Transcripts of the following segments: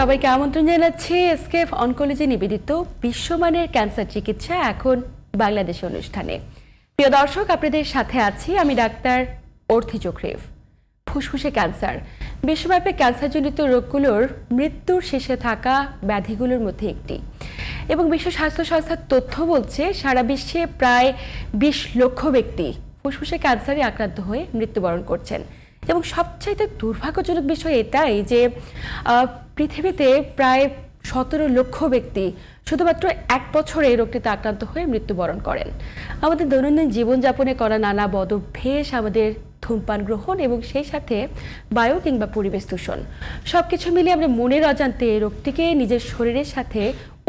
সবাইকে আমন্ত্রণ জানাচ্ছি। এসকেফ অনকোলজি নিবেদিত বিশ্বমানের ক্যান্সার চিকিৎসা এখন বাংলাদেশ অনুষ্ঠানে। প্রিয় দর্শক, আপনাদের সাথে আছি আমি ডাক্তার অর্থি চক্রেভ ফুসফুসে ক্যান্সার। বিশ্বব্যাপী ক্যান্সারজনিত রোগগুলোর মৃত্যুর শেষে থাকা ব্যাধিগুলোর মধ্যে একটি। এবং বিশ্ব স্বাস্থ্য সংস্থার তথ্য বলছে, সারা বিশ্বে প্রায় বিশ লক্ষ ব্যক্তি ফুসফুসে ক্যান্সারে আক্রান্ত হয়ে মৃত্যুবরণ করছেন। এবং সবচাইতে দুর্ভাগ্যজনক বিষয় এটাই যে পৃথিবীতে প্রায় সতেরো লক্ষ ব্যক্তি শুধুমাত্র এক বছরে এই রোগটিতে আক্রান্ত হয়ে মৃত্যুবরণ করেন। আমাদের দৈনন্দিন জীবনযাপনে করা নানা বদভ্যেস, আমাদের ধূমপান গ্রহণ এবং সেই সাথে বায়ু কিংবা পরিবেশ দূষণ। সব কিছু মিলিয়ে আমরা মনের অজান্তে এই রোগটিকে নিজের শরীরের সাথে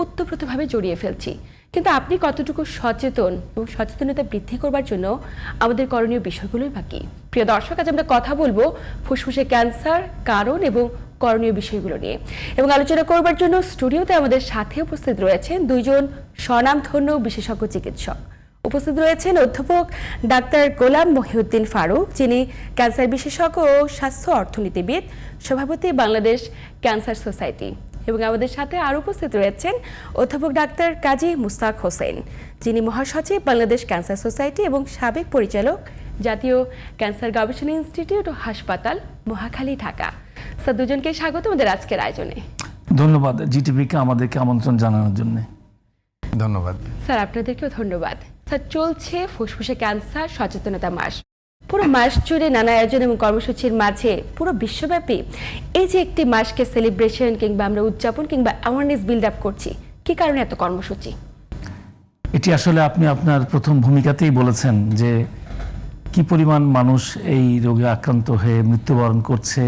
ওতপ্রোতভাবে জড়িয়ে ফেলছি। কিন্তু আপনি কতটুকু সচেতন এবং সচেতনতা বৃদ্ধি করবার জন্য আমাদের করণীয় বিষয়গুলোই বাকি? প্রিয় দর্শক, আজ আমরা কথা বলব ফুসফুসে ক্যান্সার কারণ এবং করণীয় বিষয়গুলো নিয়ে। এবং আলোচনা করবার জন্য স্টুডিওতে আমাদের সাথে উপস্থিত রয়েছেন দুইজন স্বনামধন্য বিশেষজ্ঞ চিকিৎসক। উপস্থিত রয়েছেন অধ্যাপক ডাক্তার গোলাম মহিউদ্দিন ফারুক, যিনি ক্যান্সার বিশেষজ্ঞ ও স্বাস্থ্য অর্থনীতিবিদ, সভাপতি বাংলাদেশ ক্যান্সার সোসাইটি। এবং আমাদের সাথে আরও উপস্থিত রয়েছেন অধ্যাপক ডাক্তার কাজী মুস্তাক হোসেন, যিনি মহাসচিব বাংলাদেশ ক্যান্সার সোসাইটি এবং সাবেক পরিচালক জাতীয় ক্যান্সার গবেষণা ইনস্টিটিউট ও হাসপাতাল, মহাখালী, ঢাকা। স্যার দুজনকে স্বাগত আমাদের আজকের আয়োজনে। ধন্যবাদ জিটিভিকে আমাদেরকে আমন্ত্রণ জানানোর জন্য। ধন্যবাদ। স্যার আপনাদেরকেও ধন্যবাদ। স্যার চলছে ফুসফুসে ক্যান্সার সচেতনতা মাস। পুরো মাস জুড়ে নানা আয়োজন এবং কর্মসূচির মাঝে পুরো বিশ্বব্যাপী এই যে একটি মাসকে সেলিব্রেশন কিংবা আমরা উদযাপন কিংবা অ্যাওয়ারনেস বিল্ড আপ করছি কি কারণে এত কর্মসূচি? এটি আসলে আপনি আপনার প্রথম ভূমিকাতেই বলেছেন যে কি পরিমাণ মানুষ এই রোগে আক্রান্ত হয়ে মৃত্যুবরণ করছে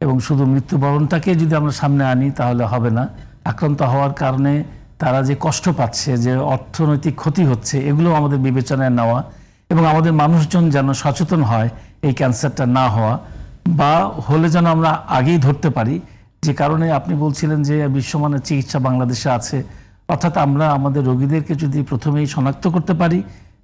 এবং শুধু মৃত্যুবরণটাকে যদি আমরা সামনে আনি, তাহলে হবে না। আক্রান্ত হওয়ার কারণে তারা যে কষ্ট পাচ্ছে, যে অর্থনৈতিক ক্ষতি হচ্ছে এগুলো আমাদের বিবেচনায় নেওয়া এবং আমাদের মানুষজন যেন সচেতন হয় এই ক্যান্সারটা না হওয়া বা হলে যেন আমরা আগেই ধরতে পারি। যে কারণে আপনি বলছিলেন যে বিশ্বমানের চিকিৎসা বাংলাদেশে আছে। অর্থাৎ আমরা আমাদের রোগীদেরকে যদি প্রথমেই শনাক্ত করতে পারি,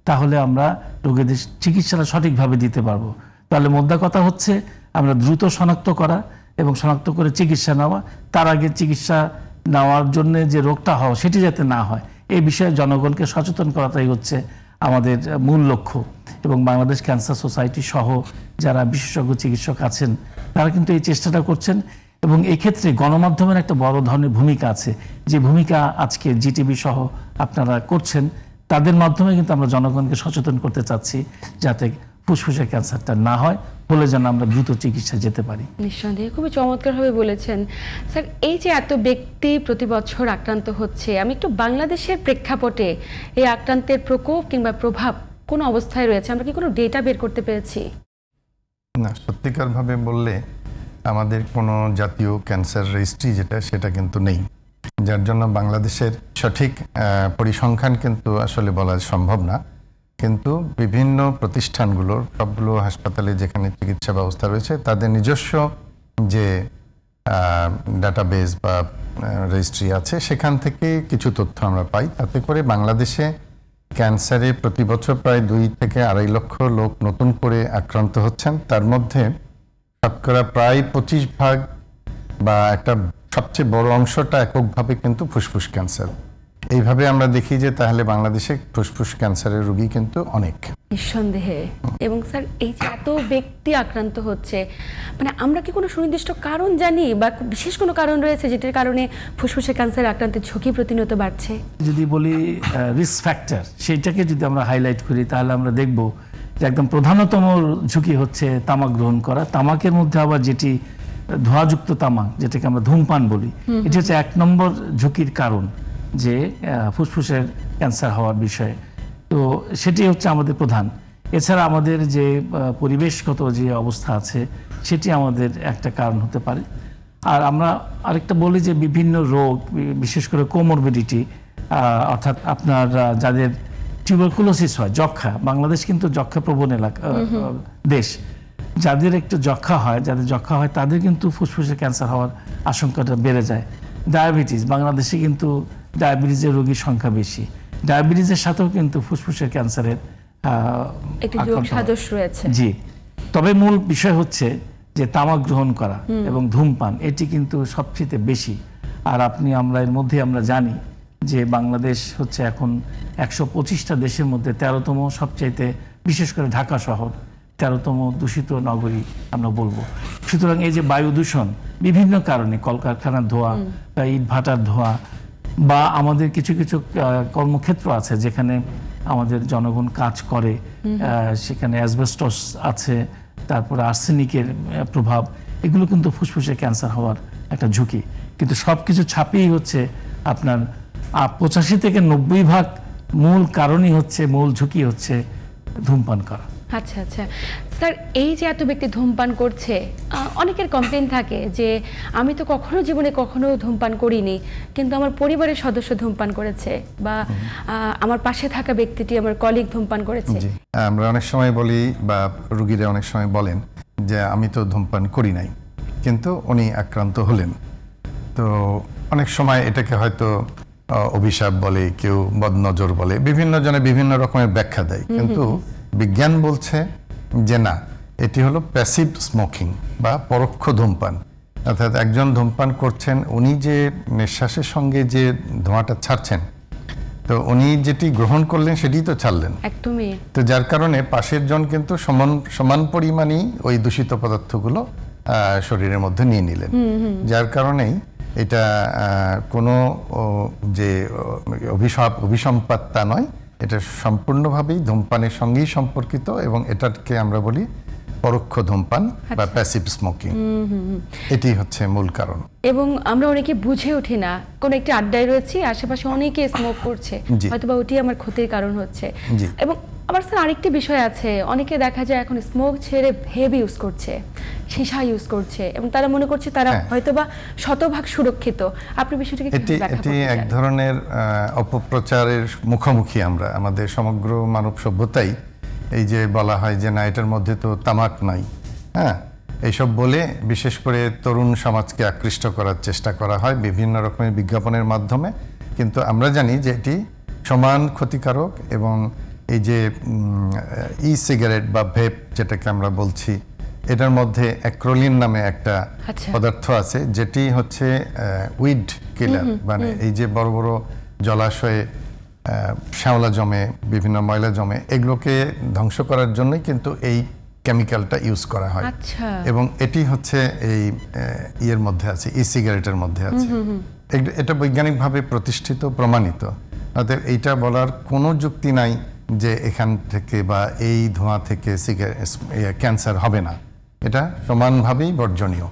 তাহলে আমরা রোগীদের চিকিৎসাটা সঠিকভাবে দিতে পারব। তাহলে মোদ্দা কথা হচ্ছে আমরা দ্রুত শনাক্ত করা এবং শনাক্ত করে চিকিৎসা নেওয়া, তার আগে চিকিৎসা নেওয়ার জন্য যে রোগটা হওয়া সেটি যাতে না হয়। এই বিষয়ে জনগণকে সচেতন করাটাই হচ্ছে আমাদের মূল লক্ষ্য এবং বাংলাদেশ ক্যান্সার সোসাইটি সহ যারা বিশেষজ্ঞ চিকিৎসক আছেন, তারা কিন্তু এই চেষ্টাটা করছেন এবং এই ক্ষেত্রে গণমাধ্যমের একটা বড় ধরনের ভূমিকা আছে। যে ভূমিকা আজকে জিটিভি সহ আপনারা করছেন, তাদের মাধ্যমে কিন্তু আমরা জনগণকে সচেতন করতে চাচ্ছি যাতে ফুসফুসের ক্যান্সারটা না হয় বলে যেন আমরা দ্রুত চিকিৎসা যেতে পারি। নিঃসন্দেহে খুবই চমৎকারভাবে বলেছেন। স্যার এই যে এত ব্যক্তি প্রতি বছর আক্রান্ত হচ্ছে আমি একটু বাংলাদেশের প্রেক্ষাপটে এই আক্রান্তের প্রকোপ কিংবা প্রভাব কোন অবস্থায় রয়েছে? আমরা কি কোনো ডেটা বের করতে পেরেছি? না সত্যিকারভাবে বললে আমাদের কোনো জাতীয় ক্যান্সার রেজিস্ট্রি যেটা সেটা কিন্তু নেই। যার জন্য বাংলাদেশের সঠিক পরিসংখ্যান কিন্তু আসলে বলা সম্ভব না। কিন্তু বিভিন্ন প্রতিষ্ঠানগুলোর সবগুলো হাসপাতালে যেখানে চিকিৎসা ব্যবস্থা রয়েছে, তাদের নিজস্ব যে ডাটাবেস বা রেজিস্ট্রি আছে, সেখান থেকে কিছু তথ্য আমরা পাই। তাতে করে বাংলাদেশে ক্যান্সারে প্রতি বছর প্রায় দুই থেকে আড়াই লক্ষ লোক নতুন করে আক্রান্ত হচ্ছেন। তার মধ্যে শতকরা প্রায় পঁচিশ ভাগ বা একটা সবচেয়ে বড় অংশটা এককভাবে কিন্তু ফুসফুস ক্যান্সার। এইভাবে আমরা দেখি যে তাহলে বাংলাদেশে ফুসফুস ক্যান্সারের রোগী কিন্তু অনেক। নিঃসন্দেহে। এবং স্যার এই যে এত ব্যক্তি আক্রান্ত হচ্ছে মানে আমরা কি কোনো সুনির্দিষ্ট কারণ জানি বা বিশেষ কোনো কারণ রয়েছে যেটার কারণে ফুসফুসের ক্যান্সার আক্রান্তের ঝুঁকি প্রতিনিয়ত বাড়ছে? যদি বলি রিস্ক ফ্যাক্টর সেইটাকে যদি আমরা হাইলাইট করি তাহলে আমরা দেখব যে একদম প্রধানতম ঝুঁকি হচ্ছে তামাক গ্রহণ করা। তামাকের মধ্যে আবার যেটি ধোঁয়াযুক্ত তামাক যেটাকে আমরা ধূমপান বলি এটি হচ্ছে এক নম্বর ঝুঁকির কারণ। যে ফুসফুসের ক্যান্সার হওয়ার বিষয়ে। তো সেটি হচ্ছে আমাদের প্রধান। এছাড়া আমাদের যে পরিবেশগত যে অবস্থা আছে সেটি আমাদের একটা কারণ হতে পারে। আর আমরা আরেকটা বলি যে বিভিন্ন রোগ বিশেষ করে কোমরবিডিটি অর্থাৎ আপনার যাদের টিউবারকুলোসিস হয় যক্ষা বাংলাদেশ কিন্তু যক্ষা প্রবণ এলাকা দেশ। যাদের একটু যক্ষা হয় যাদের যক্ষা হয় তাদের কিন্তু ফুসফুসে ক্যান্সার হওয়ার আশঙ্কাটা বেড়ে যায়। ডায়াবেটিস বাংলাদেশে কিন্তু ডায়াবেটিসের রোগীর সংখ্যা বেশি। ডায়াবেটিসের সাথেও কিন্তু ফুসফুসের ক্যান্সারের রয়েছে। জি। তবে মূল বিষয় হচ্ছে যে তামাক গ্রহণ করা এবং ধূমপান এটি কিন্তু সবচেয়ে বেশি। আর আপনি আমরা এর মধ্যে আমরা জানি যে বাংলাদেশ হচ্ছে এখন একশো পঁচিশটা দেশের মধ্যে তেরোতম সবচাইতে বিশেষ করে ঢাকা শহর তেরোতম দূষিত নগরী আমরা বলব। সুতরাং এই যে বায়ু দূষণ বিভিন্ন কারণে কলকারখানার ধোঁয়া বা ইট ভাটার ধোঁয়া বা আমাদের কিছু কিছু কর্মক্ষেত্র আছে যেখানে আমাদের জনগণ কাজ করে সেখানে অ্যাসবেস্টস আছে তারপরে আর্সেনিকের প্রভাব এগুলো কিন্তু ফুসফুসে ক্যান্সার হওয়ার একটা ঝুঁকি। কিন্তু সব কিছু ছাপিয়েই হচ্ছে আপনার পঁচাশি থেকে নব্বই ভাগ মূল কারণই হচ্ছে মূল ঝুঁকি হচ্ছে ধূমপান করা। আচ্ছা আচ্ছা। স্যার এই যে এত ব্যক্তি ধূমপান করছে অনেকের কমপ্লেন থাকে যে আমি তো কখনো জীবনে কখনো ধূমপান করিনি কিন্তু আমার পরিবারের সদস্য ধূমপান করেছে বা আমার পাশে থাকা ব্যক্তিটি আমার কলিগ ধূমপান করেছে। আমরা অনেক সময় বলি বা রুগীরা অনেক সময় বলেন যে আমি তো ধূমপান করি নাই। কিন্তু উনি আক্রান্ত হলেন। তো অনেক সময় এটাকে হয়তো অভিশাপ বলে কেউ বদনজর বলে বিভিন্ন জনে বিভিন্ন রকমের ব্যাখ্যা দেয়। কিন্তু বিজ্ঞান বলছে যে না এটি হলো প্যাসিভ স্মোকিং বা পরোক্ষ ধূমপান। অর্থাৎ একজন ধূমপান করছেন উনি যে নিঃশ্বাসের সঙ্গে যে ধোঁয়াটা ছাড়ছেন তো উনি যেটি গ্রহণ করলেন সেটি তো ছাড়লেন। একদমই। তো যার কারণে পাশের জন কিন্তু সমান সমান পরিমাণই ওই দূষিত পদার্থগুলো আহ, শরীরের মধ্যে নিয়ে নিলেন। যার কারণেই এটা আহ, কোনো যে অভিশাপ অভিসম্পাত তা নয় এটা সম্পূর্ণভাবেই ধূমপানের সঙ্গেই সম্পর্কিত এবং এটাকে আমরা বলি পরোক্ষ ধূমপান বা প্যাসিভ স্মোকিং এটি হচ্ছে মূল কারণ। এবং আমরা অনেকে বুঝে উঠি না কোন একটি আড্ডায় রয়েছি আশেপাশে অনেকে স্মোক করছে হয়তো বা ওটি আমার ক্ষতির কারণ হচ্ছে। এবং আবার স্যার আরেকটি বিষয় আছে অনেকে দেখা যায় এখন স্মোক ছেড়ে ভেব ইউজ করছে সীসা ইউজ করছে এবং তারা মনে করছে তারা হ্যাঁ। হয়তো বা শতভাগ সুরক্ষিত। আপনি বিষয়টিকে এটি এটি এক ধরনের অপপ্রচারের মুখোমুখি আমরা। আমাদের সমগ্র মানব সভ্যতাই এই যে বলা হয় যে না এটার মধ্যে তো তামাক নাই হ্যাঁ? এইসব বলে বিশেষ করে তরুণ সমাজকে আকৃষ্ট করার চেষ্টা করা হয় বিভিন্ন রকমের বিজ্ঞাপনের মাধ্যমে। কিন্তু আমরা জানি যে এটি সমান ক্ষতিকারক এবং এই যে ই সিগারেট বা ভেপ যেটাকে আমরা বলছি এটার মধ্যে অ্যাক্রোলিন নামে একটা আচ্ছা। পদার্থ আছে যেটি হচ্ছে উইড কিলার মানে এই যে বড় বড় জলাশয়ে শ্যাওলা জমে বিভিন্ন ময়লা জমে এগুলোকে ধ্বংস করার জন্যই কিন্তু এই কেমিক্যালটা ইউজ করা হয়। আচ্ছা। এবং এটি হচ্ছে এই ইয়ের মধ্যে আছে ই সিগারেটের মধ্যে আছে। এটা বৈজ্ঞানিকভাবে প্রতিষ্ঠিত প্রমাণিত। অতএব এইটা বলার কোনো যুক্তি নাই যে এখান থেকে বা এই ধোঁয়া থেকে ক্যান্সার হবে না। এটা সমানভাবেই বর্জনীয়।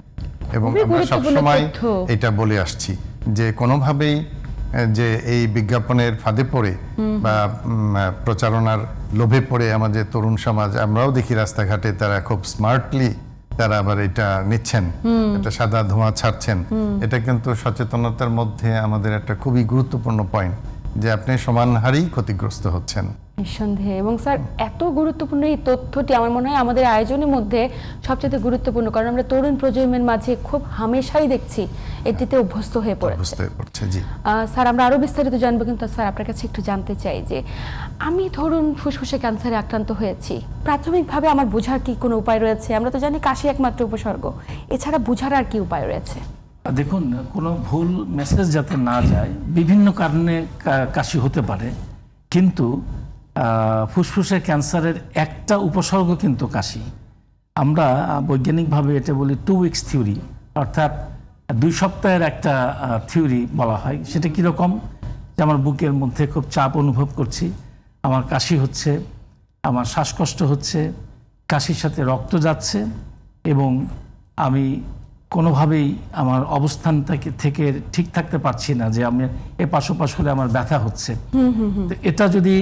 এবং আমরা সবসময় এটা বলে আসছি যে কোনোভাবেই যে এই বিজ্ঞাপনের ফাঁদে পড়ে বা প্রচারণার লোভে পড়ে আমাদের তরুণ সমাজ আমরাও দেখি রাস্তাঘাটে তারা খুব স্মার্টলি তারা আবার এটা নিচ্ছেন। এটা সাদা ধোঁয়া ছাড়ছেন। এটা কিন্তু সচেতনতার মধ্যে আমাদের একটা খুবই গুরুত্বপূর্ণ পয়েন্ট যে আপনি সমান হারেই ক্ষতিগ্রস্ত হচ্ছেন। নিঃসন্দেহে। এবং স্যার এত গুরুত্বপূর্ণ এই তথ্যটি আমার মনে হয় আমাদের আয়োজনের মধ্যে সবচেয়ে গুরুত্বপূর্ণ কারণ আমরা তরুণ প্রজন্মের মাঝে খুব হামেশাই দেখছি এটিতে অভ্যস্ত হয়ে পড়েছে। স্যার আমরা আরও বিস্তারিত জানব কিন্তু স্যার আপনার কাছে একটু জানতে চাই যে আমি ধরুন ফুসফুসে ক্যান্সারে আক্রান্ত হয়েছি। প্রাথমিকভাবে আমার বোঝার কি কোনো উপায় রয়েছে? আমরা তো জানি কাশি একমাত্র উপসর্গ। এছাড়া বোঝার আর কি উপায় রয়েছে? দেখুন কোনো ভুল মেসেজ যাতে না যায় বিভিন্ন কারণে কাশি হতে পারে। কিন্তু ফুসফুসের ক্যান্সারের একটা উপসর্গ কিন্তু কাশি। আমরা বৈজ্ঞানিকভাবে এটা বলি টু উইক্স থিওরি অর্থাৎ দুই সপ্তাহের একটা থিওরি বলা হয়। সেটা কীরকম? যে আমার বুকের মধ্যে খুব চাপ অনুভব করছি। আমার কাশি হচ্ছে আমার শ্বাসকষ্ট হচ্ছে কাশির সাথে রক্ত যাচ্ছে এবং আমি কোনোভাবেই আমার অবস্থানটাকে থেকে ঠিক থাকতে পারছি না যে আমি এ পাশ ওপাশ হলে আমার ব্যথা হচ্ছে। এটা যদি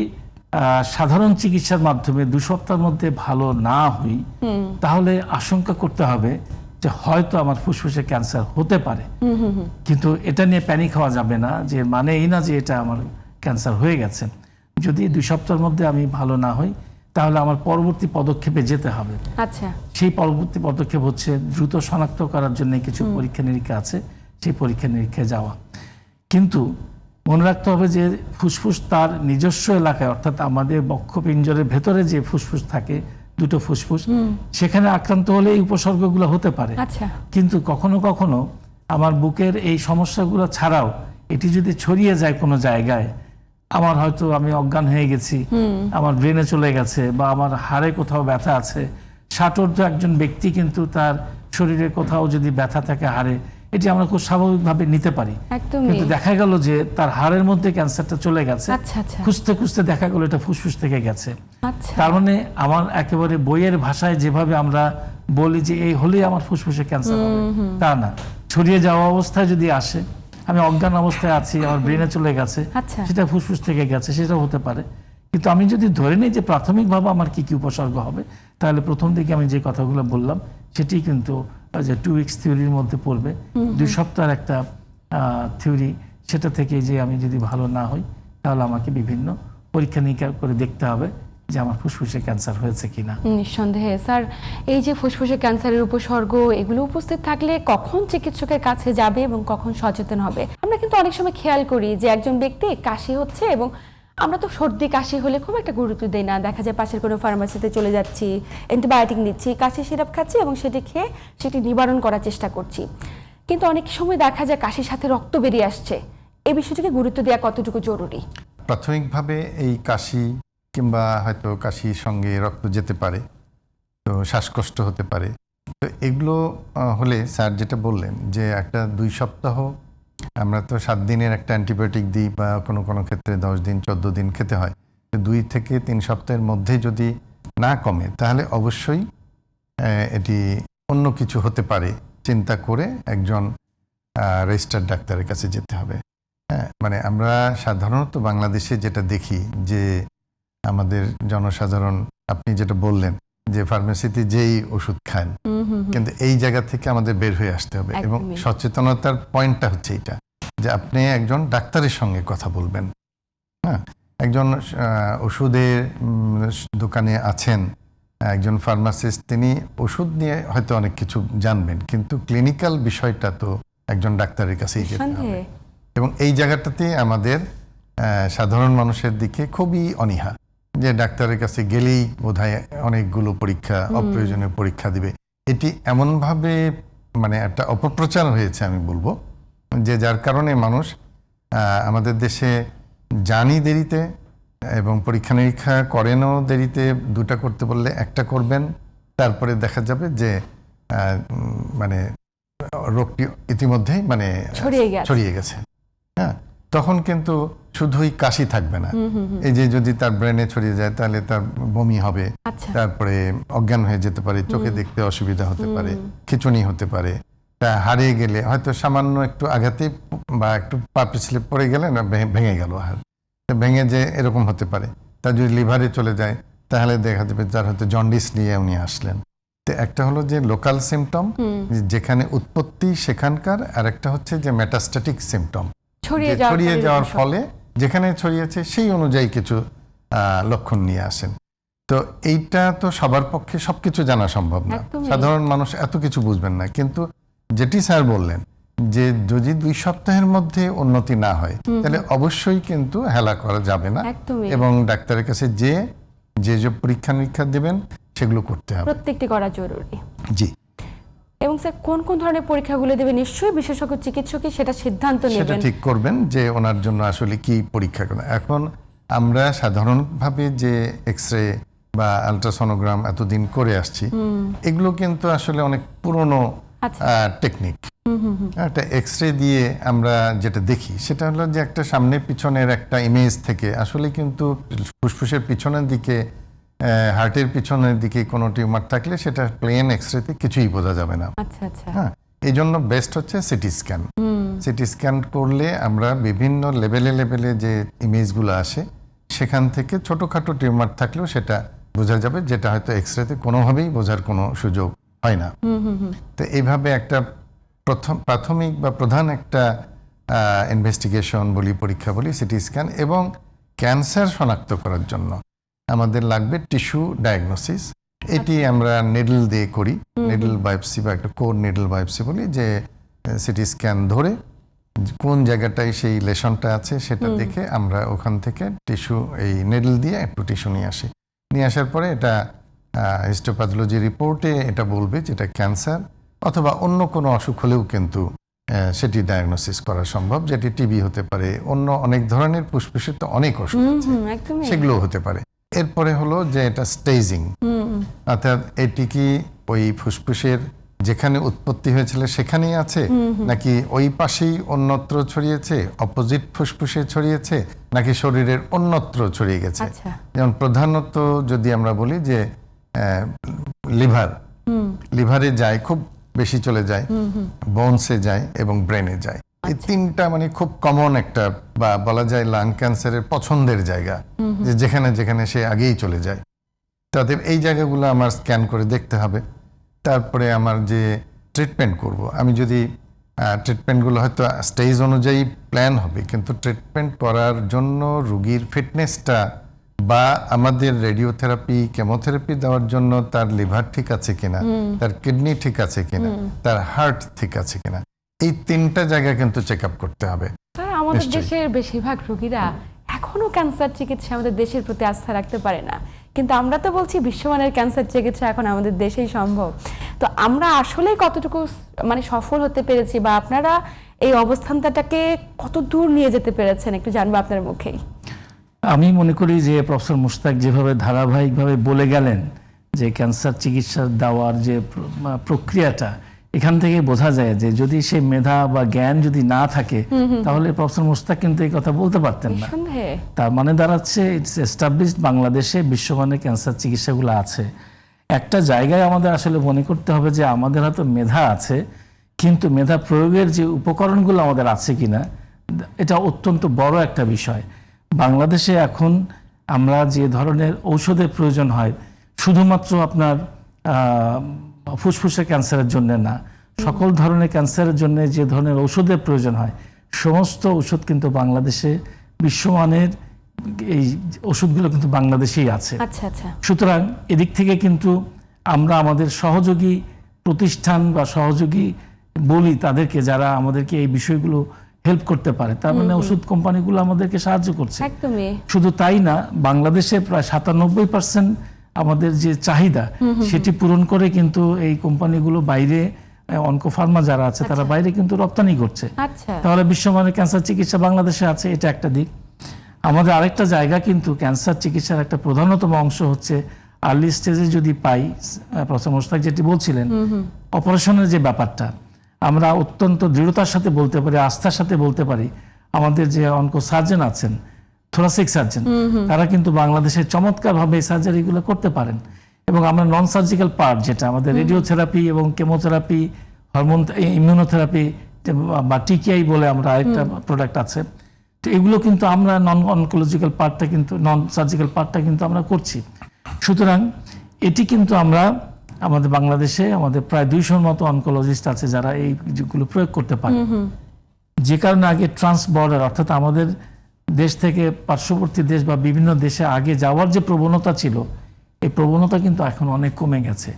সাধারণ চিকিৎসার মাধ্যমে দু সপ্তাহের মধ্যে ভালো না হই তাহলে আশঙ্কা করতে হবে যে হয়তো আমার ফুসফুসে ক্যান্সার হতে পারে। কিন্তু এটা নিয়ে প্যানিক হওয়া যাবে না যে মানে এই না যে এটা আমার ক্যান্সার হয়ে গেছে। যদি দুই সপ্তাহের মধ্যে আমি ভালো না হই তাহলে আমার পরবর্তী পদক্ষেপে যেতে হবে। আচ্ছা। সেই পরবর্তী পদক্ষেপ হচ্ছে দ্রুত শনাক্ত করার জন্য কিছু পরীক্ষা নিরীক্ষা আছে সেই পরীক্ষা নিরীক্ষায় যাওয়া। কিন্তু মনে রাখতে হবে যে ফুসফুস তার নিজস্ব এলাকায় অর্থাৎ আমাদের বক্ষপিঞ্জরের ভেতরে যে ফুসফুস থাকে দুটো ফুসফুস সেখানে আক্রান্ত হলে এই উপসর্গগুলো হতে পারে। আচ্ছা। কিন্তু কখনো কখনো আমার বুকের এই সমস্যাগুলো ছাড়াও এটি যদি ছড়িয়ে যায় কোনো জায়গায় আমার হয়তো আমি অজ্ঞান হয়ে গেছি আমার ব্রেনে চলে গেছে বা আমার হাড়ে কোথাও ব্যথা আছে ষাটোর্ধ একজন ব্যক্তি কিন্তু তার শরীরে কোথাও যদি ব্যথা থাকে হাড়ে এটি আমরা খুব স্বাভাবিকভাবে নিতে পারি। কিন্তু দেখা গেল যে তার হাড়ের মধ্যে ক্যান্সারটা চলে গেছে। আচ্ছা আচ্ছা। খুঁজতে খুঁজতে দেখা গেল এটা ফুসফুস থেকে গেছে। আচ্ছা। তার মানে আমার একেবারে বইয়ের ভাষায় যেভাবে আমরা বলি যে এই হলেই আমার ফুসফুসে ক্যান্সার হবে তা না। ছড়িয়ে যাওয়া অবস্থায় যদি আসে আমি অজ্ঞান অবস্থায় আছি আমার ব্রেনে চলে গেছে। সেটা ফুসফুস থেকে গেছে সেটাও হতে পারে। কিন্তু আমি যদি ধরে নিই যে প্রাথমিকভাবে আমার কি কি উপসর্গ হবে তাহলে প্রথম দিকে আমি যে কথাগুলো বললাম সেটি কিন্তু যে টু উইকস থিওরির মধ্যে পড়বে। দুই সপ্তাহের একটা থিওরি সেটা থেকে যে আমি যদি ভালো না হই তাহলে আমাকে বিভিন্ন পরীক্ষা নিরীক্ষা করে দেখতে হবে যে আমার ফুসফুসে ক্যান্সার হয়েছে কিনা। নিঃসন্দেহে। স্যার এই যে ফুসফুসে ক্যান্সারের উপসর্গ এগুলো উপস্থিত থাকলে কখন চিকিৎসকের কাছে যাবে এবং কখন সচেতন হবে? আমরা কিন্তু অনেক সময় খেয়াল করি যে একজন ব্যক্তি কাশি হচ্ছে এবং আমরা তো সর্দি, কাশি হলে খুব একটা গুরুত্ব দেই না। দেখা যায় পাশের কোনো ফার্মাসিতে চলে যাচ্ছি অ্যান্টিবায়োটিক নিচ্ছি, কাশি সিরাপ খাচ্ছি এবং সেটি খেয়ে সেটি নিবারণ করার চেষ্টা করছি। কিন্তু অনেক সময় দেখা যায় কাশির সাথে রক্ত বেরিয়ে আসছে। এই বিষয়টিকে গুরুত্ব দেওয়া কতটুকু জরুরি? প্রাথমিকভাবে এই কাশি কিংবা হয়তো কাশির সঙ্গে রক্ত যেতে পারে, তো শ্বাসকষ্ট হতে পারে। তো এগুলো হলে স্যার যেটা বললেন যে একটা দুই সপ্তাহ আমরা তো সাত দিনের একটা অ্যান্টিবায়োটিক দিই বা কোনো কোনো ক্ষেত্রে দশ দিন, চোদ্দ দিন খেতে হয়। দুই থেকে তিন সপ্তাহের মধ্যে যদি না কমে, তাহলে অবশ্যই এটি অন্য কিছু হতে পারে। চিন্তা করে একজন রেজিস্টার্ড ডাক্তারের কাছে যেতে হবে। হ্যাঁ মানে আমরা সাধারণত বাংলাদেশে যেটা দেখি যে আমাদের জনসাধারণ, আপনি যেটা বললেন যে ফার্মেসিতে যেই ওষুধ খান কিন্তু এই জায়গা থেকে আমাদের বের হয়ে আসতে হবে। এবং সচেতনতার পয়েন্টটা হচ্ছে এটা যে আপনি একজন ডাক্তারের সঙ্গে কথা বলবেন। হ্যাঁ? একজন ওষুধের দোকানে আছেন একজন ফার্মাসিস্ট তিনি ওষুধ নিয়ে হয়তো অনেক কিছু জানবেন কিন্তু ক্লিনিক্যাল বিষয়টা তো একজন ডাক্তারের কাছেই যেতে হবে। এবং এই জায়গাটাতে আমাদের সাধারণ মানুষের দিকে খুবই অনীহা। যে ডাক্তারের কাছে গেলেই বোধহয় অনেকগুলো পরীক্ষা অপ্রয়োজনীয় পরীক্ষা দিবে। এটি এমনভাবে মানে একটা অপপ্রচার হয়েছে আমি বলব যে যার কারণে মানুষ আমাদের দেশে জানি দেরিতে এবং পরীক্ষা নিরীক্ষা করেনও দেরিতে দুটা করতে বললে একটা করবেন তারপরে দেখা যাবে যে মানে রোগটি ইতিমধ্যেই মানে ছড়িয়ে ছড়িয়ে গেছে। হ্যাঁ তখন কিন্তু শুধুই কাশি থাকবে না। এই যে যদি তার ব্রেনে ছড়িয়ে যায় তাহলে তার বমি হবে। আচ্ছা। তারপরে অজ্ঞান হয়ে যেতে পারে চোখে দেখতে অসুবিধা হতে পারে খিচুনি হতে পারে। তা হারিয়ে গেলে হয়তো সামান্য একটু আঘাতে বা একটু পা পিছলে পড়ে গেলে না ভেঙে গেল হাড়। ভেঙে যে এরকম হতে পারে। তা যদি লিভারে চলে যায় তাহলে দেখা যাবে তার হয়তো জন্ডিস নিয়ে উনি আসলেন। তো একটা হলো যে লোকাল সিমটম যেখানে উৎপত্তি সেখানকার আর একটা হচ্ছে যে মেটাস্ট্যাটিক সিমটম ছড়িয়ে যাওয়ার ছড়িয়ে ফলে যাওয়ার ফলে যেখানে ছড়িয়েছে সেই অনুযায়ী কিছু লক্ষণ নিয়ে আসেন। তো এইটা তো সবার পক্ষে সবকিছু জানা সম্ভব না। সাধারণ মানুষ এত কিছু বুঝবেন না। কিন্তু যেটি স্যার বললেন যে যদি দুই সপ্তাহের মধ্যে উন্নতি না হয় তাহলে অবশ্যই কিন্তু হেলা করা যাবে না। এবং ডাক্তারের কাছে যে যে যে পরীক্ষা নিরীক্ষা দেবেন সেগুলো করতে হবে। প্রত্যেকটি করা জরুরি। জি। এবং স্যার কোন কোন ধরনের পরীক্ষাগুলো দেবে? নিশ্চয়ই বিশেষজ্ঞ চিকিৎসকই সেটা সিদ্ধান্ত নেবেন। সেটা ঠিক করবেন যে ওনার জন্য আসলে কি পরীক্ষা করেন এখন আমরা সাধারণভাবে যে এক্স রে বা আলট্রাসোনোগ্রাম এতদিন করে আসছি এগুলো কিন্তু আসলে অনেক পুরনো আচ্ছা। টেকনিক। একটা এক্স রে দিয়ে আমরা যেটা দেখি সেটা হলো যে একটা সামনে পিছনের একটা ইমেজ থেকে আসলে কিন্তু ফুসফুসের পিছনের দিকে হার্টের পিছনের দিকে কোনো টিউমার থাকলে সেটা প্লেন এক্স রেতে কিছুই বোঝা যাবে না। আচ্ছা আচ্ছা। হ্যাঁ এই জন্য বেস্ট হচ্ছে সিটি স্ক্যান। সিটি স্ক্যান করলে আমরা বিভিন্ন লেভেলে লেভেলে যে ইমেজগুলো আসে সেখান থেকে ছোটোখাটো টিউমার থাকলেও সেটা বোঝা যাবে যেটা হয়তো এক্স রেতে কোনোভাবেই বোঝার কোনো সুযোগ হয় না। তো এইভাবে একটা প্রথম প্রাথমিক বা প্রধান একটা ইনভেস্টিগেশন বলি পরীক্ষা বলি সিটি স্ক্যান এবং ক্যান্সার শনাক্ত করার জন্য। আমাদের লাগবে টিস্যু ডায়াগনোসিস। এটি আমরা নেডল দিয়ে করি। নেডল বায়োপসি বা একটা কোর নেডল বায়োপসি বলি যে সিটি স্ক্যান ধরে কোন জায়গাটায় সেই লেশনটা আছে সেটা দেখে আমরা ওখান থেকে টিস্যু এই নেডল দিয়ে একটু টিস্যু নিয়ে আসি। নিয়ে আসার পরে এটা হিস্টোপ্যাথোলজি রিপোর্টে এটা বলবে যে এটা ক্যান্সার অথবা অন্য কোনো অসুখ হলেও কিন্তু সেটি ডায়াগনোসিস করা সম্ভব যেটি টিবি হতে পারে। অন্য অনেক ধরনের ফুসফুসের তো অনেক অসুখ সেগুলো হতে পারে। এরপরে হলো যে এটা স্টেজিং অর্থাৎ এটি কি ওই ফুসফুসের যেখানে উৎপত্তি হয়েছিল সেখানেই আছে? নাকি ওই পাশেই অন্যত্র ছড়িয়েছে? অপোজিট ফুসফুসে ছড়িয়েছে? নাকি শরীরের অন্যত্র ছড়িয়ে গেছে? আচ্ছা। যেমন প্রধানত যদি আমরা বলি যে লিভার। লিভারে যায় খুব বেশি চলে যায়। বোনসে যায় এবং ব্রেনে যায়। এই তিনটা মানে খুব কমন একটা বা বলা যায় লাং ক্যান্সারের পছন্দের জায়গা। যে যেখানে যেখানে সে আগেই চলে যায়। তাদের এই জায়গাগুলো আমার স্ক্যান করে দেখতে হবে। তারপরে আমার যে ট্রিটমেন্ট করব আমি যদি ট্রিটমেন্টগুলো হয়তো স্টেজ অনুযায়ী প্ল্যান হবে কিন্তু ট্রিটমেন্ট করার জন্য রুগীর ফিটনেসটা বা আমাদের রেডিওথেরাপি কেমোথেরাপি দেওয়ার জন্য তার লিভার ঠিক আছে কিনা তার কিডনি ঠিক আছে কিনা তার হার্ট ঠিক আছে কিনা এই তিনটা জায়গা কিন্তু চেক আপ করতে হবে। আমাদের দেশের বেশিরভাগ রোগীরা এখনও ক্যান্সার চিকিৎসা আমাদের দেশের প্রতি আস্থা রাখতে পারে না। কিন্তু আমরা তো বলছি বিশ্বমানের ক্যান্সার চিকিৎসা এখন আমাদের দেশেই সম্ভব। তো আমরা আসলে কতটুকু মানে সফল হতে পেরেছি বা আপনারা এই অবস্থানটাকে কত দূর নিয়ে যেতে পেরেছেন? একটু জানব আপনার মুখেই। আমি মনে করি যে প্রফেসর মুশতাক যেভাবে ধারাবাহিকভাবে বলে গেলেন যে ক্যান্সার চিকিৎসা দেওয়ার যে প্রক্রিয়াটা এখান থেকে বোঝা যায় যে যদি সে মেধা বা জ্ঞান যদি না থাকে তাহলে প্রফেসর মুশতাক কিন্তু এই কথা বলতে পারতেন না। তার মানে দাঁড়াচ্ছে ইটস এস্টাবলিশড বাংলাদেশে বিশ্বমানের ক্যান্সার চিকিৎসাগুলো আছে। একটা জায়গায় আমাদের আসলে মনে করতে হবে যে আমাদের হয়তো মেধা আছে কিন্তু মেধা প্রয়োগের যে উপকরণগুলো আমাদের আছে কিনা এটা অত্যন্ত বড় একটা বিষয়। বাংলাদেশে এখন আমরা যে ধরনের ঔষধের প্রয়োজন হয় শুধুমাত্র আপনার আহ, ফুসফুসের ক্যান্সারের জন্য না। সকল ধরনের ক্যান্সারের জন্য যে ধরনের ঔষধের প্রয়োজন হয় সমস্ত ওষুধ কিন্তু বাংলাদেশে বিশ্বমানের এই ওষুধগুলো কিন্তু বাংলাদেশেই আছে। আচ্ছা আচ্ছা। সুতরাং এদিক থেকে কিন্তু আমরা আমাদের সহযোগী প্রতিষ্ঠান বা সহযোগী বলি তাদেরকে যারা আমাদেরকে এই বিষয়গুলো হেল্প করতে পারে। তার মানে ওষুধ কোম্পানিগুলো আমাদেরকে সাহায্য করছে। শুধু তাই না বাংলাদেশে প্রায় সাতানব্বই পার্সেন্ট আমাদের যে চাহিদা সেটি পূরণ করে কিন্তু এই কোম্পানিগুলো বাইরে অনকোফার্মা যারা আছে তারা বাইরে কিন্তু রপ্তানি করছে। আচ্ছা। তাহলে বিশ্বমানের ক্যান্সার চিকিৎসা বাংলাদেশে আছে এটা একটা দিক। আমাদের আরেকটা জায়গা কিন্তু ক্যান্সার চিকিৎসার একটা প্রধানতম অংশ হচ্ছে আর্লি স্টেজে যদি পাই প্রথম মোস্তাক যেটি বলছিলেন অপারেশনের যে ব্যাপারটা আমরা অত্যন্ত দৃঢ়তার সাথে বলতে পারি আস্থার সাথে বলতে পারি আমাদের যে অঙ্ক সার্জন আছেন থোরাসিক সার্জন তারা কিন্তু বাংলাদেশে চমৎকারভাবে এই সার্জারিগুলো করতে পারেন। এবং আমরা নন সার্জিক্যাল পার্ট যেটা আমাদের রেডিওথেরাপি এবং কেমোথেরাপি হরমোন ইমিউনোথেরাপি বা টিকিআই বলে আমরা আরেকটা প্রোডাক্ট আছে। তো এগুলো কিন্তু আমরা নন অনকোলজিক্যাল পার্টটা কিন্তু নন সার্জিক্যাল পার্টটা কিন্তু আমরা করছি। সুতরাং এটি কিন্তু আমরা আমাদের বাংলাদেশে আমাদের প্রায় দুইশোর মতো অনকোলজিস্ট আছে যারা এইগুলো প্রয়োগ করতে পারে। যে কারণে আগে ট্রান্স বর্ডার অর্থাৎ আমাদের দেশ থেকে পার্শ্ববর্তী দেশ বা বিভিন্ন দেশে আগে যাওয়ার যে প্রবণতা ছিল এই প্রবণতা কিন্তু এখন অনেক কমে গেছে।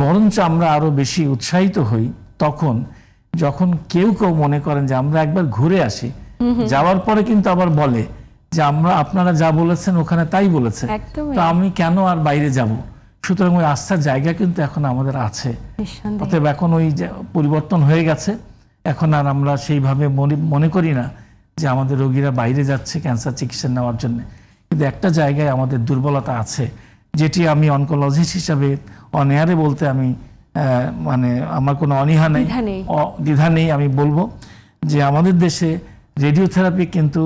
বরঞ্চ আমরা আরও বেশি উৎসাহিত হই তখন যখন কেউ কেউ মনে করেন যে আমরা একবার ঘুরে আসি। যাওয়ার পরে কিন্তু আবার বলে যে আমরা আপনারা যা বলেছেন ওখানে তাই বলেছে। তো আমি কেন আর বাইরে যাব? সুতরাং ওই আস্থার জায়গা কিন্তু এখন আমাদের আছে। অতএব এখন ওই যে পরিবর্তন হয়ে গেছে। এখন আর আমরা সেইভাবে মনে করি না। যে আমাদের রোগীরা বাইরে যাচ্ছে ক্যান্সার চিকিৎসা নেওয়ার জন্য। কিন্তু একটা জায়গায় আমাদের দুর্বলতা আছে যেটি আমি অনকোলজিস্ট হিসাবে অনেয়ারে বলতে আমি মানে আমার কোনো অনীহা নেই। দ্বিধা নেই। আমি বলব যে আমাদের দেশে রেডিওথেরাপি কিন্তু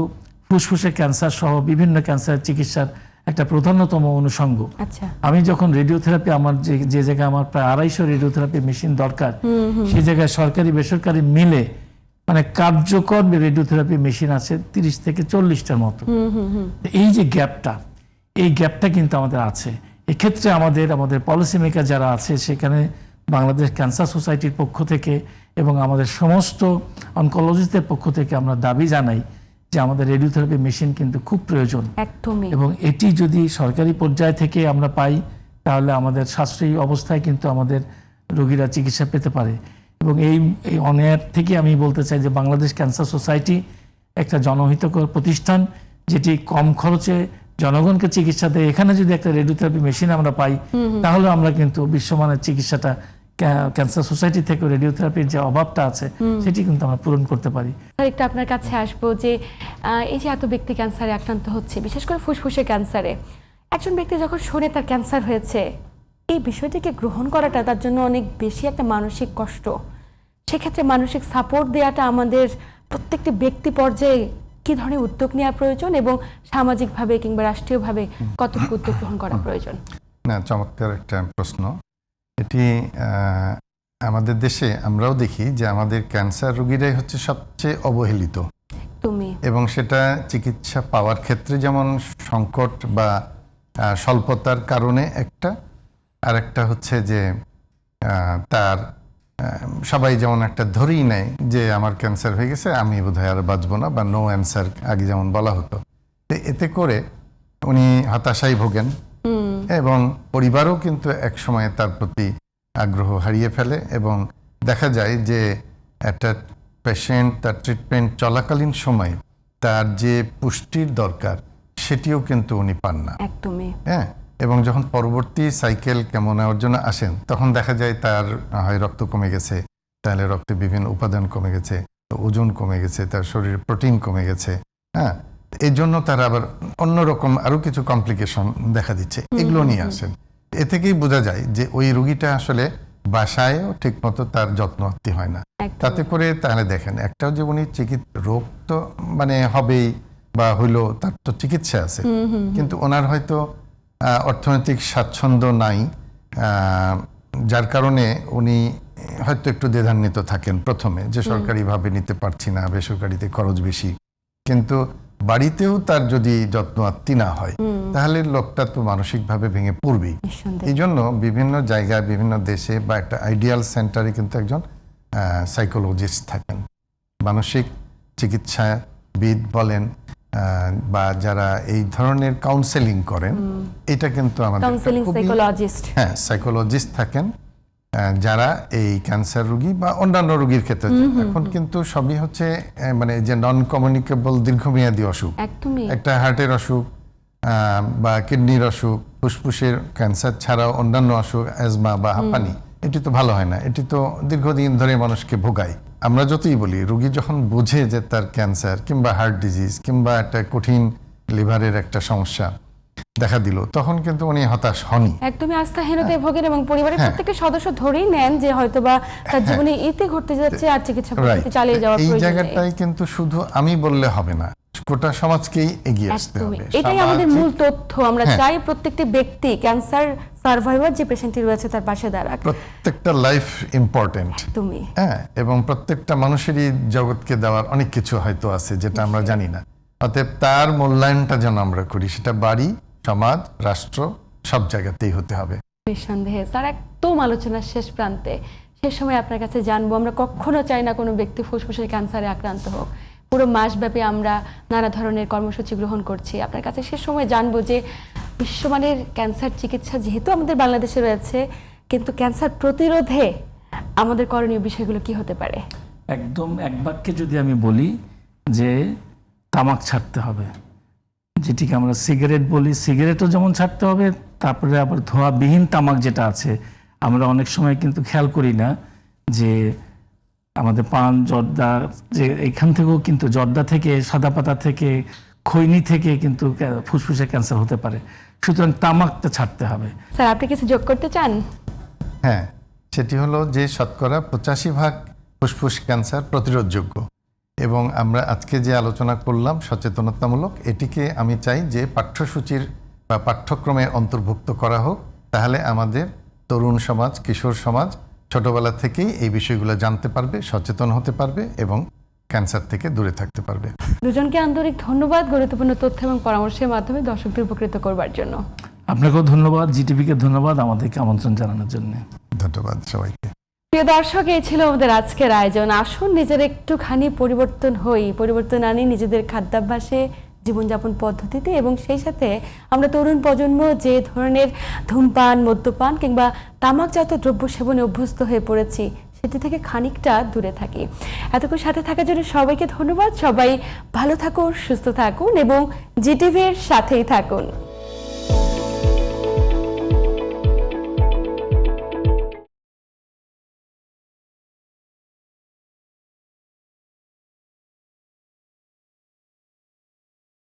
ফুসফুসে ক্যান্সার সহ বিভিন্ন ক্যান্সার চিকিৎসার একটা প্রধানতম অনুষঙ্গ। আচ্ছা। আমি যখন রেডিওথেরাপি আমার যে যে জায়গায় আমার প্রায় আড়াইশো রেডিওথেরাপি মেশিন দরকার সেই জায়গায় সরকারি বেসরকারি মিলে মানে কার্যকর রেডিওথেরাপি মেশিন আছে তিরিশ থেকে চল্লিশটার মতো। এই যে গ্যাপটা এই গ্যাপটা কিন্তু আমাদের আছে। এক্ষেত্রে আমাদের আমাদের পলিসি মেকার যারা আছে সেখানে বাংলাদেশ ক্যান্সার সোসাইটির পক্ষ থেকে এবং আমাদের সমস্ত অনকোলজিস্টদের পক্ষ থেকে আমরা দাবি জানাই যে আমাদের রেডিওথেরাপি মেশিন কিন্তু খুব প্রয়োজন। এবং এটি যদি সরকারি পর্যায় থেকে আমরা পাই তাহলে আমাদের সাশ্রয়ী অবস্থায় কিন্তু আমাদের রোগীরা চিকিৎসা পেতে পারে। এবং এই এই অনেয়ার থেকে আমি বলতে চাই যে বাংলাদেশ ক্যান্সার সোসাইটি একটা জনহিতকর প্রতিষ্ঠান যেটি কম খরচে জনগণকে চিকিৎসা দেয়। এখানে যদি একটা রেডিওথেরাপি মেশিন আমরা পাই তাহলে আমরা কিন্তু বিশ্বমানের চিকিৎসাটা ক্যান্সার সোসাইটি থেকে রেডিওথেরাপির যে অভাবটা আছে সেটি কিন্তু আমরা পূরণ করতে পারি। একটু আপনার কাছে আসব যে এই যে এত ব্যক্তি ক্যান্সারে আক্রান্ত হচ্ছে বিশেষ করে ফুসফুসে ক্যান্সারে একজন ব্যক্তি যখন শোনে তার ক্যান্সার হয়েছে এই বিষয়টিকে গ্রহণ করাটা তার জন্য অনেক বেশি একটা মানসিক কষ্ট। সেক্ষেত্রে মানসিক সাপোর্ট দেওয়াটা আমাদের প্রত্যেকটি ব্যক্তি পর্যায়ে কি ধরনের উদ্যোগ নেওয়া প্রয়োজন এবং সামাজিকভাবে কিংবা রাষ্ট্রীয়ভাবে কতটুকু উদ্যোগ গ্রহণ করা প্রয়োজন? না চমৎকার একটা প্রশ্ন। এটি আহ, আমাদের দেশে আমরাও দেখি যে আমাদের ক্যান্সার রোগীরাই হচ্ছে সবচেয়ে অবহেলিত। তুমি এবং সেটা চিকিৎসা পাওয়ার ক্ষেত্রে যেমন সংকট বা স্বল্পতার কারণে একটা আর একটা হচ্ছে যে তার সবাই যেমন একটা ধরেই নেয় যে আমার ক্যান্সার হয়ে গেছে আমি বোধহয় আর বাঁচবো না বা নো অ্যান্সার আগে যেমন বলা হতো। তো এতে করে উনি হতাশায় ভোগেন এবং পরিবারও কিন্তু এক সময় তার প্রতি আগ্রহ হারিয়ে ফেলে এবং দেখা যায় যে একটা পেশেন্ট তার ট্রিটমেন্ট চলাকালীন সময় তার যে পুষ্টির দরকার সেটিও কিন্তু উনি পান না। একদমই। হ্যাঁ? এবং যখন পরবর্তী সাইকেল কেমন নেওয়ার জন্য আসেন তখন দেখা যায় তার হয় রক্ত কমে গেছে তাহলে রক্তে বিভিন্ন উপাদান কমে গেছে ওজন কমে গেছে তার শরীরে প্রোটিন কমে গেছে হ্যাঁ? এই জন্য তার আবার অন্যরকম আরও কিছু কমপ্লিকেশন দেখা দিচ্ছে এগুলো নিয়ে আসেন। এ থেকেই বোঝা যায় যে ওই রুগীটা আসলে বাসায়ও ঠিকমতো তার যত্নআত্তি হয় না। তাতে করে তাহলে দেখেন একটাও যে উনি চিকিৎসা রোগ তো মানে হবেই বা হইল তার তো চিকিৎসা আছে। কিন্তু ওনার হয়তো অর্থনৈতিক স্বাচ্ছন্দ্য নাই যার কারণে উনি হয়তো একটু দ্বিধান্বিত থাকেন প্রথমে যে সরকারিভাবে নিতে পারছি না বেসরকারিতে খরচ বেশি। কিন্তু বাড়িতেও তার যদি যত্ন আত্মি না হয় তাহলে লোকটা তো মানসিকভাবে ভেঙে পড়বেই। এই জন্য বিভিন্ন জায়গায় বিভিন্ন দেশে বা একটা আইডিয়াল সেন্টারে কিন্তু একজন সাইকোলজিস্ট থাকেন। মানসিক চিকিৎসাবিদ বলেন বা যারা এই ধরনের কাউন্সেলিং করেন এটা কিন্তু আমাদের সাইকোলজিস্ট হ্যাঁ সাইকোলজিস্ট থাকেন যারা এই ক্যান্সার রোগী বা অন্যান্য রোগীর ক্ষেত্রে এখন কিন্তু সবই হচ্ছে মানে যে নন কমিউনিকেবল দীর্ঘমেয়াদী অসুখ। একটা হার্টের অসুখ বা কিডনির অসুখ ফুসফুসের ক্যান্সার ছাড়াও অন্যান্য অসুখ অ্যাজমা বা হাঁপানি এটি তো ভালো হয় না এটি তো দীর্ঘদিন ধরে মানুষকে ভোগায়। আমরা যতই বলি রুগী যখন বুঝে যে তার ক্যান্সার কিংবা হার্ট ডিজিজ কিংবা একটা কঠিন লিভারের একটা সমস্যা দেখা দিল তখন কিন্তু উনি হতাশ হনই। একদমই আস্থাহীনতায় ভোগেন এবং পরিবারের প্রত্যেককে প্রত্যেকটা সদস্য ধরেই নেন যে হয়তোবা তার জীবনে ইতি ঘটতে যাচ্ছে আর চিকিৎসা চালিয়ে যাওয়া এই। জায়গাটাই কিন্তু শুধু আমি বললে হবে না। গোটা সমাজকেই এগিয়ে আসতে হবে। এটাই আমাদের মূল তথ্য। আমরা হ্যাঁ। চাই প্রত্যেকটি ব্যক্তি ক্যান্সার সার্ভাইভার যে পেশেন্টটি রয়েছে তার পাশে দাঁড়াক। প্রত্যেকটা লাইফ ইম্পর্টেন্ট তুমি হ্যাঁ এবং প্রত্যেকটা মানুষেরই জগৎকে দেওয়ার অনেক কিছু হয়তো আছে যেটা আমরা জানি না। অতএব তার মূল্যায়নটা যেন আমরা করি সেটা বাড়ি সমাজ রাষ্ট্র সব জায়গাতেই হতে হবে। নিঃসন্দেহে। স্যার একদম আলোচনার শেষ প্রান্তে। শেষ সময় আপনার কাছে জানব। আমরা কখনো চাই না কোনো ব্যক্তি ফুসফুসের ক্যান্সারে আক্রান্ত হোক। পুরো মাসব্যাপী আমরা নানা ধরনের কর্মসূচি গ্রহণ করছি। আপনার কাছে সে সময় জানব যে বিশ্বমানের ক্যান্সার চিকিৎসা যেহেতু আমাদের বাংলাদেশে রয়েছে, কিন্তু ক্যান্সার প্রতিরোধে আমাদের করণীয় বিষয়গুলো কি হতে পারে? একদম এক বাক্যে যদি আমি বলি যে তামাক ছাড়তে হবে। যেটিকে আমরা সিগারেট বলি, সিগারেটও যেমন ছাড়তে হবে, তারপরে আবার ধোঁয়াবিহীন তামাক যেটা আছে, আমরা অনেক সময় কিন্তু খেয়াল করি না যে আমাদের পান জর্দা যে এখান থেকেও কিন্তু জর্দা থেকে সাদা পাতা থেকে খৈনি থেকে কিন্তু ফুসফুসে ক্যান্সার হতে পারে। সুতরাং তামাকটা ছাড়তে হবে। স্যার আপনি কিছু যোগ করতে চান? হ্যাঁ সেটি হলো যে শতকরা পঁচাশি ভাগ ফুসফুস ক্যান্সার প্রতিরোধযোগ্য। এবং আমরা আজকে যে আলোচনা করলাম সচেতনতামূলক এটিকে আমি চাই যে পাঠ্যসূচির বা পাঠ্যক্রমে অন্তর্ভুক্ত করা হোক। তাহলে আমাদের তরুণ সমাজ কিশোর সমাজ ছোটবেলা থেকেই এই বিষয়গুলো জানতে পারবে সচেতন হতে পারবে এবং ক্যান্সার থেকে দূরে থাকতে পারবে। দুজনকে আন্তরিক ধন্যবাদ গুরুত্বপূর্ণ তথ্য এবং পরামর্শের মাধ্যমে দর্শকদের উপকৃত করবার জন্য। আপনাকেও ধন্যবাদ জিটিভিকে ধন্যবাদ আমাদেরকে আমন্ত্রণ জানানোর জন্য। ধন্যবাদ সবাইকে। প্রিয় দর্শক এই ছিল আমাদের আজকের আয়োজন। আসুন নিজের একটুখানি পরিবর্তন হই পরিবর্তন আনি নিজেদের খাদ্যাভ্যাসে জীবনযাপন পদ্ধতিতে এবং সেই সাথে আমরা তরুণ প্রজন্ম যে ধরনের ধূমপান, মদ্যপান কিংবা তামাকজাত দ্রব্য সেবনে অভ্যস্ত হয়ে পড়েছি, সেটি থেকে খানিকটা দূরে থাকি। এতক্ষণ সাথে থাকার জন্য সবাইকে ধন্যবাদ। সবাই ভালো থাকুন, সুস্থ থাকুন এবং জিটিভির সাথেই থাকুন।